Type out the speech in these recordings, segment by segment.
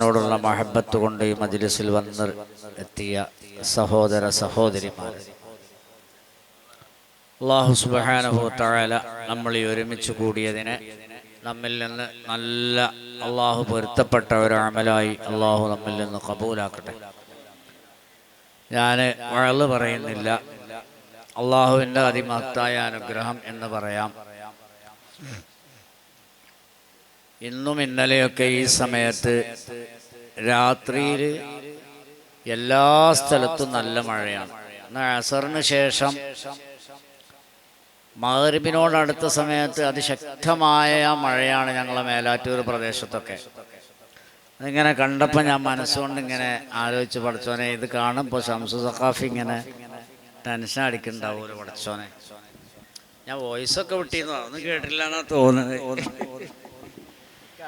ഉസ്താദിനോടുള്ള മഹബത്ത് കൊണ്ട് ഈ മജ്ലിസിൽ വന്ന് എത്തിയ സഹോദര സഹോദരിമാർ അള്ളാഹു സുബാനഹു തആല നമ്മൾ ഈ ഒരുമിച്ച് കൂടിയതിനെ നമ്മിൽ നിന്ന് നല്ല അള്ളാഹു പൊരുത്തപ്പെട്ട ഒരു അമലായി അള്ളാഹു നമ്മിൽ നിന്ന് കബൂലാക്കട്ടെ. ഞാൻ വഴൽ പറയുന്നില്ല. അള്ളാഹുവിന്റെ അതിമഹത്തായ അനുഗ്രഹം എന്ന് പറയാം. ഇന്നും ഇന്നലെയൊക്കെ ഈ സമയത്ത് രാത്രിയിൽ എല്ലാ സ്ഥലത്തും നല്ല മഴയാണ്. എന്നാൽ അസറിന് ശേഷം മകരിബിനോടടുത്ത സമയത്ത് അതിശക്തമായ മഴയാണ് ഞങ്ങളെ മേലാറ്റൂർ പ്രദേശത്തൊക്കെ. അതിങ്ങനെ കണ്ടപ്പോൾ ഞാൻ മനസ്സുകൊണ്ട് ഇങ്ങനെ ആലോചിച്ച് പഠിച്ചോനെ ഇത് കാണുമ്പോൾ ഷംസു സഖാഫി ഇങ്ങനെ ടെൻഷൻ അടിക്കുന്നുണ്ടാവും പഠിച്ചോനെ ഞാൻ വോയിസൊക്കെ വിട്ടിരുന്നു അതൊന്നും കേട്ടില്ല എന്നാ തോന്നുന്നത്.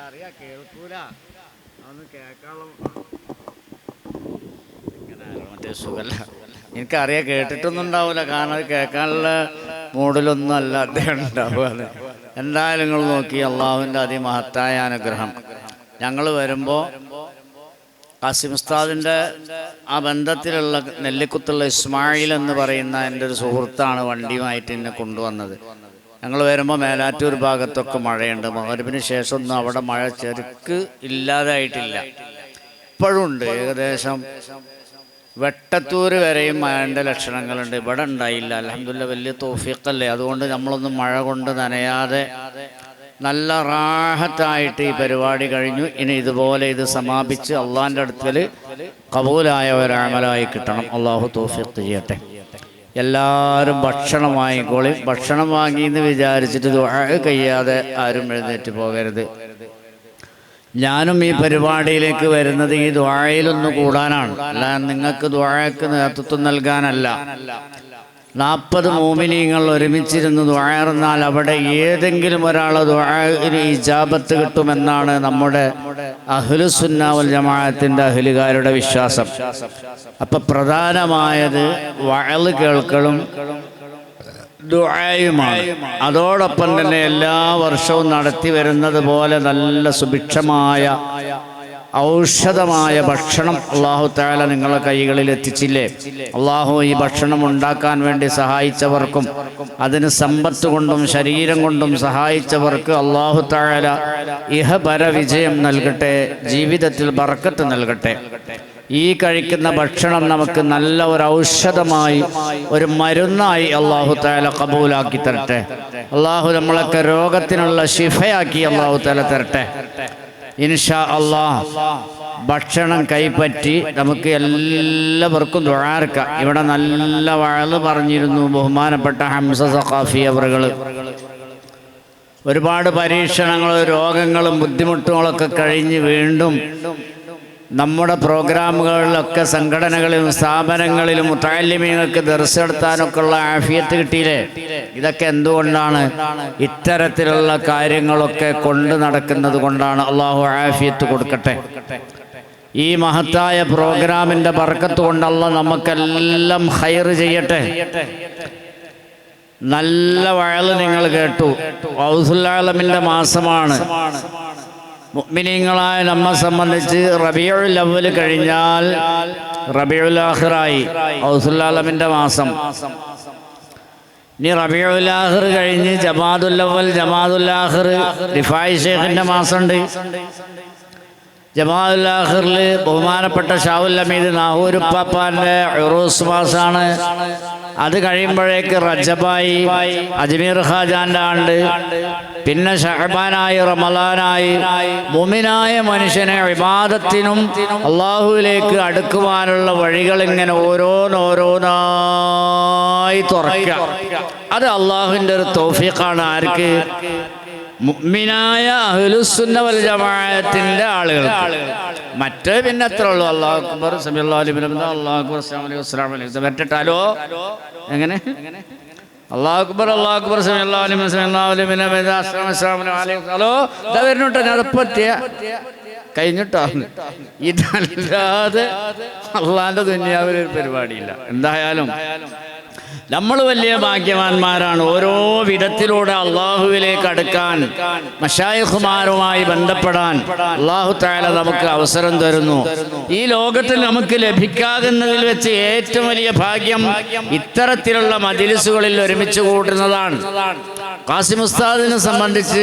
അറിയാ കേൾക്കൂല. അതൊന്നും കേൾക്കാനുള്ള മറ്റേ സുഖല്ല. എനിക്കറിയാം കേട്ടിട്ടൊന്നും ഉണ്ടാവില്ല കാരണം കേൾക്കാനുള്ള മൂഡിലൊന്നും അല്ല അദ്ദേഹം ഉണ്ടാവുക എന്തായാലും നിങ്ങൾ നോക്കി അള്ളാഹുവിന്റെ അതിമഹത്തായ അനുഗ്രഹം. ഞങ്ങൾ വരുമ്പോൾ കാസിം ഉസ്താദിന്റെ ആ ബന്ധത്തിലുള്ള നെല്ലിക്കുത്തുള്ള ഇസ്മായിൽ എന്ന് പറയുന്ന എന്റെ ഒരു സുഹൃത്താണ് വണ്ടിയുമായിട്ട് എന്നെ കൊണ്ടുവന്നത്. ഞങ്ങൾ വരുമ്പോൾ മേലാറ്റൂർ ഭാഗത്തൊക്കെ മഴയുണ്ട്. മകരവിന് ശേഷമൊന്നും അവിടെ മഴ ചെറുക്ക് ഇല്ലാതായിട്ടില്ല. ഇപ്പോഴും ഉണ്ട്. ഏകദേശം വെട്ടത്തൂർ വരെയും മഴന്റെ ലക്ഷണങ്ങളുണ്ട്. ഇവിടെ ഉണ്ടായില്ല. അലഹമില്ല വലിയ തോഫിക്കല്ലേ അതുകൊണ്ട് നമ്മളൊന്നും മഴ കൊണ്ട് നനയാതെ നല്ല റാഹത്തായിട്ട് ഈ പരിപാടി കഴിഞ്ഞു. ഇനി ഇതുപോലെ ഇത് സമാപിച്ച് അള്ളാന്റെ അടുത്തൽ കബൂലായ ഒരാമലായി കിട്ടണം. അള്ളാഹു തോഫിക്ക് ചെയ്യട്ടെ. എല്ലാവരും ഭക്ഷണം വാങ്ങിക്കോളി. ഭക്ഷണം വാങ്ങി എന്ന് വിചാരിച്ചിട്ട് കഴിയാതെ ആരും എഴുന്നേറ്റ് പോകരുത്. ഞാനും ഈ പരിപാടിയിലേക്ക് വരുന്നത് ഈ ദ്വാഴയിലൊന്ന് കൂടാനാണ്. അല്ല നിങ്ങൾക്ക് ദ്വാഴക്ക് നേതൃത്വം നൽകാനല്ല. നാൽപ്പത് മോമിനിയങ്ങൾ ഒരുമിച്ചിരുന്ന് ദ്വാഴർന്നാൽ അവിടെ ഏതെങ്കിലും ഒരാൾ ഈ ഇജാബത്ത് കിട്ടുമെന്നാണ് നമ്മുടെ അഹ്ലുസുന്നാവൽ ജമാഅത്തിന്റെ അഹ്ലുകാരുടെ വിശ്വാസം. അപ്പം പ്രധാനമായത് വഴൽ കേൾക്കലും ദുആയുമാണ്. അതോടൊപ്പം തന്നെ എല്ലാ വർഷവും നടത്തി വരുന്നത് പോലെ നല്ല സുഭിക്ഷമായ ഔഷധമായ ഭക്ഷണം അള്ളാഹു താല നിങ്ങളെ കൈകളിൽ എത്തിച്ചില്ലേ? അള്ളാഹു ഈ ഭക്ഷണം ഉണ്ടാക്കാൻ വേണ്ടി സഹായിച്ചവർക്കും അതിന് സമ്പത്ത് കൊണ്ടും ശരീരം കൊണ്ടും സഹായിച്ചവർക്ക് അള്ളാഹു താല ഇഹപര വിജയം നൽകട്ടെ ജീവിതത്തിൽ ബർക്കത്ത് നൽകട്ടെ. ഈ കഴിക്കുന്ന ഭക്ഷണം നമുക്ക് നല്ല ഒരു ഔഷധമായി ഒരു മരുന്നായി അള്ളാഹു താല കബൂലാക്കി തരട്ടെ. അള്ളാഹു നമ്മളൊക്കെ രോഗത്തിനുള്ള ശിഫയാക്കി അള്ളാഹു താല തരട്ടെ. ഇൻഷാ അള്ളാഹ് ഭക്ഷണം കൈപ്പറ്റി നമുക്ക് എല്ലാവർക്കും ദുഴാർക്ക ഇവിടെ നല്ല വഴൽ പറഞ്ഞിരുന്നു ബഹുമാനപ്പെട്ട ഹംസ സഖാഫി അവറുകൾ ഒരുപാട് പരീക്ഷണങ്ങളും രോഗങ്ങളും ബുദ്ധിമുട്ടുകളൊക്കെ കഴിഞ്ഞ് വീണ്ടും നമ്മുടെ പ്രോഗ്രാമുകളിലൊക്കെ സംഘടനകളിലും സ്ഥാപനങ്ങളിലും മുത്താലിമീങ്ങൾക്ക് ദർശനത്താനൊക്കെ ഉള്ള ആഫിയത്ത് കിട്ടിയില്ലേ? ഇതൊക്കെ എന്തുകൊണ്ടാണ് ഇത്തരത്തിലുള്ള കാര്യങ്ങളൊക്കെ കൊണ്ട് നടക്കുന്നത് കൊണ്ടാണ് അള്ളാഹു ആഫിയത്ത് കൊടുക്കട്ടെ? ഈ മഹത്തായ പ്രോഗ്രാമിന്റെ ബർക്കത്ത് കൊണ്ടല്ല നമുക്കെല്ലാം ഹൈർ ചെയ്യട്ടെ? നല്ല വഴൽ നിങ്ങൾ കേട്ടു. ഔസുല്ലാലമിന്റെ മാസമാണ്. മുഅ്മിനീങ്ങളായ നമ്മെ സംബന്ധിച്ച് റബിയുൽ അവൽ കഴിഞ്ഞാൽ റബിയുൽ ആഖിറായി ഔസുല്ലാലമിന്റെ മാസം. ഇനി റബിയുൽ ആഖിർ കഴിഞ്ഞ് ജമാദുൽ അവ്വൽ ജമാദുൽ ആഖിർ റിഫായി ഷേഖിന്റെ മാസമുണ്ട്. ജമാഅത്തുൽ ആഖിറിൽ ബഹുമാനപ്പെട്ട ഷാവുൽ അമീദ് നാഹൂരുപ്പാപ്പാന്റെ ഉറൂസ് മാസാണ്. അത് കഴിയുമ്പോഴേക്ക് റജബായി അജ്മീർ ഖാജാന്റെ ആണ്ട് പിന്നെ ഷഹബാനായി റമലാനായി മുമിനായ മനുഷ്യനെ വിവാദത്തിനും അള്ളാഹുവിലേക്ക് അടുക്കുവാനുള്ള വഴികൾ ഇങ്ങനെ ഓരോന്നോരോന്നായി തുറക്കുക. അത് അള്ളാഹുവിന്റെ ഒരു തോഫീഖാണ് ആർക്ക്? മുഅ്മിനായ അഹ്ലുസുന്ന വൽ ജമാഅത്തിന്റെ ആളുകൾ. മറ്റേ പിന്നെ അത്ര ഉള്ളൂ? അല്ലാഹു അക്ബർ വസല്ലം അല്ലാഹു അക്ബർ അസ്സലാമു അലൈഹി വസല്ലം അലൈഹി വരട്ടാലോ എങ്ങനെ? അല്ലാഹു അക്ബർ അല്ലാഹു അക്ബർ സല്ലല്ലാഹു അലൈഹി വസല്ലം അല്ലാഹു അലൈഹി ഹലോ ഇതാ വരുന്നുട്ടോ ഞാൻ എത്തിയ കഴിഞ്ഞിട്ടോ? ഇതല്ലാതെ അള്ളാന്റെ ദുനിയാവിൽ ഒരു പരിപാടിയില്ല. എന്തായാലും നമ്മൾ വലിയ ഭാഗ്യവാന്മാരാണ്. ഓരോ വിധത്തിലൂടെ അള്ളാഹുവിലേക്ക് അടുക്കാൻ മഷായഹുമാരുമായി ബന്ധപ്പെടാൻ അള്ളാഹു താല നമുക്ക് അവസരം തരുന്നു. ഈ ലോകത്ത് നമുക്ക് ലഭിക്കാകുന്നതിൽ വെച്ച് ഏറ്റവും വലിയ ഭാഗ്യം ഇത്തരത്തിലുള്ള മജിലിസുകളിൽ ഒരുമിച്ച് കൂട്ടുന്നതാണ്. കാസിം ഉസ്താദിനെ സംബന്ധിച്ച്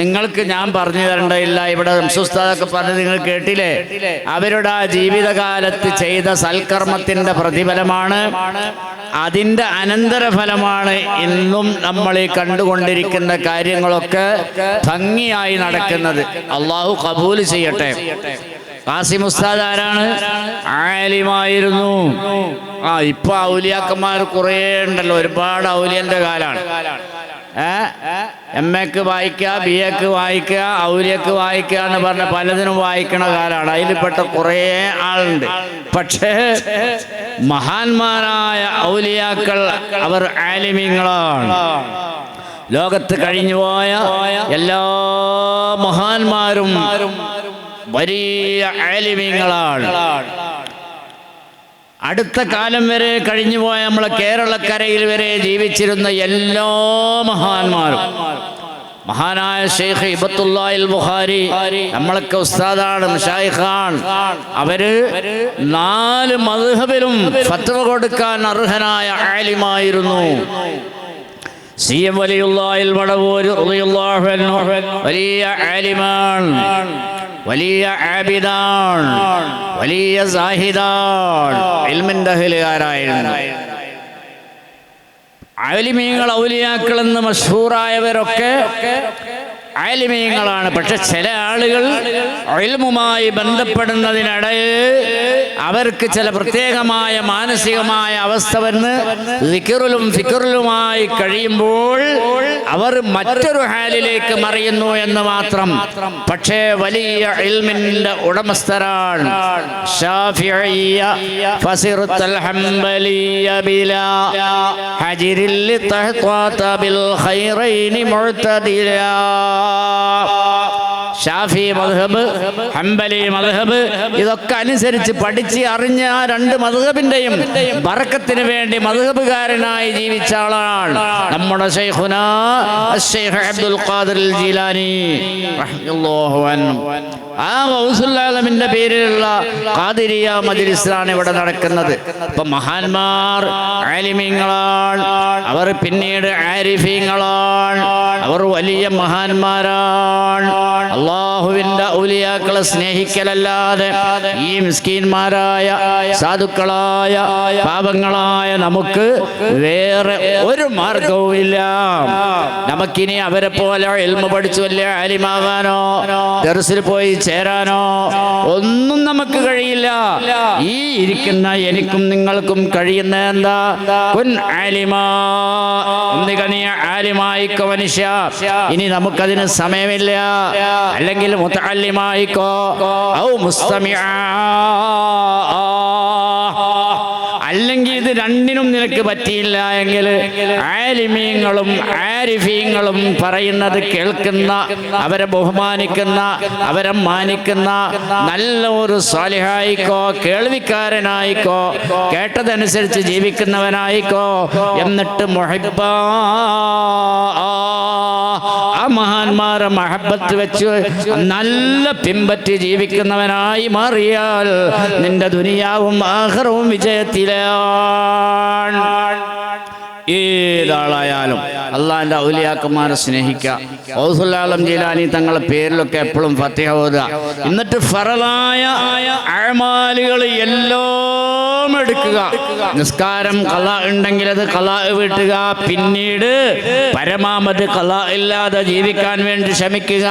നിങ്ങൾക്ക് ഞാൻ പറഞ്ഞു തരേണ്ടതില്ല. ഇവിടെ ഉസ്താദൊക്കെ പറഞ്ഞ് നിങ്ങൾ കേട്ടില്ലേ? അവരുടെ ആ ജീവിതകാലത്ത് ചെയ്ത സൽക്കർമ്മത്തിന്റെ പ്രതിഫലമാണ്. അതിന്റെ അനന്തരഫലമാണ് ഇന്നും നമ്മൾ ഈ കണ്ടുകൊണ്ടിരിക്കുന്ന കാര്യങ്ങളൊക്കെ ഭംഗിയായി നടക്കുന്നത്. അള്ളാഹു കബൂൽ ചെയ്യട്ടെ. കാസിം ഉസ്താദ് ആരാണ്? ആലിമായിരുന്നു. ആ ഇപ്പൊ ഔലിയാക്കന്മാർ കുറേ ഉണ്ടല്ലോ. ഒരുപാട് ഔലിയന്റെ കാലാണ്. എം എക്ക് വായിക്കുക ബി എക്ക് വായിക്കുക ഔര്യക്ക് വായിക്കുക എന്ന് പറഞ്ഞ പലതിനും വായിക്കണ കാലാണ് അതിൽപ്പെട്ട കുറേ ആളുണ്ട്. പക്ഷേ മഹാന്മാരായ ഔലിയാക്കൾ അവർ ആലിമ്യങ്ങളാണ് ലോകത്ത് കഴിഞ്ഞുപോയ എല്ലാ മഹാന്മാരും വലിയ ആലിമ്യങ്ങളാണ് അടുത്ത കാലം വരെ കഴിഞ്ഞുപോയ നമ്മളെ കേരളക്കരയിൽ വരെ ജീവിച്ചിരുന്ന എല്ലാ മഹാന്മാരും. മഹാനായ ഷെയ്ഖ് ഇബത്തുല്ലാഹിൽ ബുഖാരി നമ്മളൊക്കെ ഉസ്താദാണ് ഷായിഖാൻ അവർ നാല് മദ്ഹബിലും ഫത്വ കൊടുക്കാൻ അർഹനായ ആലിമായിരുന്നു. സി എം അൻഹു വലിയ ആലിമാണ്. വലിയ ആബിദാൻ വലിയ സാഹിദാൻ ഇൽമിൻ അഹലുകാരായിരുന്നു. ആലിമീങ്ങൾ ഔലിയാക്കൾ എന്ന് മഷൂറായവരൊക്കെ ആലിമീങ്ങളാണ്. പക്ഷെ ചില ആളുകൾ അയൽമുമായി ബന്ധപ്പെടുന്നതിനിടയിൽ അവർക്ക് ചില പ്രത്യേകമായ മാനസികമായ അവസ്ഥ വന്ന് വിക്കറിലും ഫിക്കറിലുമായി കഴിയുമ്പോൾ അവർ മറ്റൊരു ഹാലിലേക്ക് മറിയുന്നു എന്ന് മാത്രം. പക്ഷേ വലിയ ഇൽമിന്റെ ഉടമസ്ഥരാണ്. ഹജിരിൽ ഷാഫി മദ്ഹബ് ഹംബലി മദ്ഹബ് ഇതൊക്കെ അനുസരിച്ച് പഠിച്ച് അറിഞ്ഞ ആ രണ്ട് മദ്ഹബിന്റെയും വറക്കത്തിന് വേണ്ടി മദ്ഹബുകാരനായി ജീവിച്ച ആളാണ് നമ്മുടെ അബ്ദുൽ ഖാദിർ ജീലാനി റഹ്മത്തുള്ളാഹു ആ ഗൗസുല്ലാലമിന്റെ പേരിലുള്ള കാതിരിയ മജിലിസിലാണ് ഇവിടെ നടക്കുന്നത്. ഇപ്പൊ മഹാന്മാർ ആലിമീങ്ങളാണ്. അവർ പിന്നീട് ആരിഫീങ്ങളാണ്. അവർ വലിയ മഹാന്മാരാണ്. അള്ളാഹുവിന്റെ ഔലിയാക്കളെ സ്നേഹിക്കലല്ലാതെ ഈ മിസ്കീന്മാരായ സാധുക്കളായ പാപങ്ങളായ നമുക്ക് വേറെ ഒരു മാർഗവും ഇല്ല നമുക്കിനി അവരെ പോലെ എൽമ പഠിച്ചു വലിയ ആലിമാകാനോ ദർസിൽ പോയി ചേരാനോ? ഒന്നും നമുക്ക് കഴിയില്ല. ഈ ഇരിക്കുന്ന എനിക്കും നിങ്ങൾക്കും കഴിയുന്ന എന്താ? കുൻ ആലിമാ. ഒന്നുക ആലിമായിക്കോ മനുഷ്യ. ഇനി നമുക്കതിന് സമയമില്ല. അല്ലെങ്കിൽ മുത്തല്ലിമായിക്കോ ഔ മുസ്തമിആ. അല്ലെങ്കിൽ ഇത് രണ്ടിനും നിനക്ക് പറ്റിയില്ല എങ്കിൽ ആലിമീങ്ങളും ആരിഫീങ്ങളും പറയുന്നത് കേൾക്കുന്ന അവരെ ബഹുമാനിക്കുന്ന അവരെ മാനിക്കുന്ന നല്ല ഒരു സ്വാലിഹായിക്കോ കേൾവിക്കാരനായിക്കോ കേട്ടതനുസരിച്ച് ജീവിക്കുന്നവനായിക്കോ എന്നിട്ട് മൊഹിബ ആ മഹാന്മാരെ മഹബത്ത് വെച്ച് നല്ല പിമ്പറ്റി ജീവിക്കുന്നവനായി മാറിയാൽ നിന്റെ ദുനിയാവും ആഹ്റവും വിജയത്തിലാണ്. ഏതാളായാലും അള്ളാഹിന്റെ ഔലിയാക്കന്മാരെ സ്നേഹിക്കുക. ഔസുല്ലാലം ജീലാനി തങ്ങളുടെ പേരിലൊക്കെ എപ്പോഴും ഫത്തിഹ ഓതുക. എന്നിട്ട് ഫറലായ അഴമാലുകൾ എല്ലാം എടുക്കുക. നിസ്കാരം കല ഉണ്ടെങ്കിൽ അത് കല വീട്ടുക. പിന്നീട് പരമാമത് കല ഇല്ലാതെ ജീവിക്കാൻ വേണ്ടി ശ്രമിക്കുക.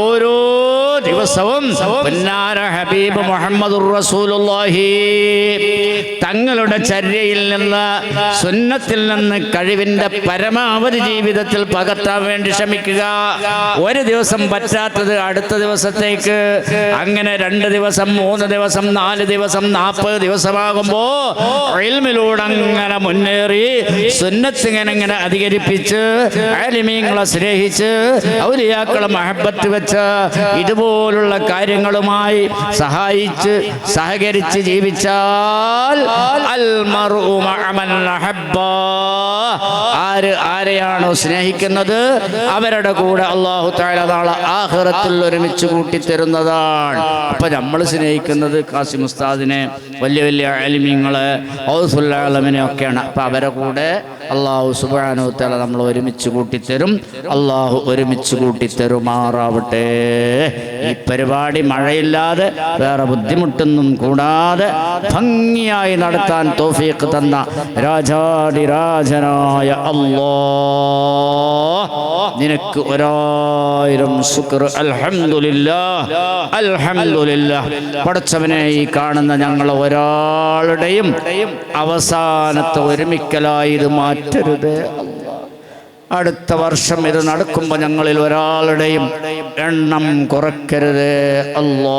ഓരോ ദിവസവും പൊന്നാര ഹബീബ് മുഹമ്മദ് റസൂലുള്ളാഹി തങ്ങളുടെ ചര്യയിൽ നിന്ന് സുന്നത്തിൽ നിന്ന് കഴിവിന്റെ പരമാവധി ജീവിതത്തിൽ പകർത്താൻ വേണ്ടി ശ്രമിക്കുക. ഒരു ദിവസം പറ്റാത്തത് അടുത്ത ദിവസത്തേക്ക്. അങ്ങനെ രണ്ട് ദിവസം മൂന്ന് ദിവസം നാല് ദിവസം നാൽപ്പത് ദിവസമാകുമ്പോ റെയിൽമിലൂടെ അങ്ങനെ മുന്നേറി സുന്നത്തിങ്ങനെ ഇങ്ങനെ അധികരിപ്പിച്ച് ആലിമീങ്ങളെ സ്നേഹിച്ച് ഔലിയാക്കളെ മഹബത്ത് വെച്ച് ഇതുപോലുള്ള കാര്യങ്ങളുമായി സഹായിച്ച് സഹകരിച്ച് ജീവിച്ചാൽ ആര് ആരെയാണോ സ്നേഹിക്കുന്നത്? അവരുടെ കൂടെ അള്ളാഹു താല നാളെ ആഹ്റത്തിൽ ഒരുമിച്ച് കൂട്ടിത്തരുന്നതാണ്. അപ്പൊ നമ്മൾ സ്നേഹിക്കുന്നത് കാസിം ഉസ്താദിനെ വലിയ വലിയ അലിമീങ്ങളെ ഔസുല്ലാലമിനെ ഒക്കെയാണ് അപ്പൊ അവരെ കൂടെ അള്ളാഹു സുബാനു തല നമ്മൾ ഒരുമിച്ച് കൂട്ടിത്തരും. അള്ളാഹു ഒരുമിച്ച് കൂട്ടിത്തരുമാറാവട്ടെ. ഈ പരിപാടി മഴയില്ലാതെ വേറെ ബുദ്ധിമുട്ടൊന്നും കൂടാതെ ഭംഗിയായി നടത്താൻ തോഫീക്ക് തന്ന രാജാതിരാജനായ അല്ലോ നിനക്ക് ഒരായിരം ശുക്ർ. അൽഹംദുലില്ലാ അൽഹംദുലില്ലാ പഠിച്ചവനെ ഈ കാണുന്ന ഞങ്ങൾ ഒരാളുടെയും അവസാനത്തെ ഒരുമിക്കലായി ഇത് മാറ്റരുത്. അടുത്ത വർഷം ഇത് നടക്കുമ്പോൾ ഞങ്ങളിൽ ഒരാളുടെയും എണ്ണം കുറയ്ക്കരുത് അല്ലോ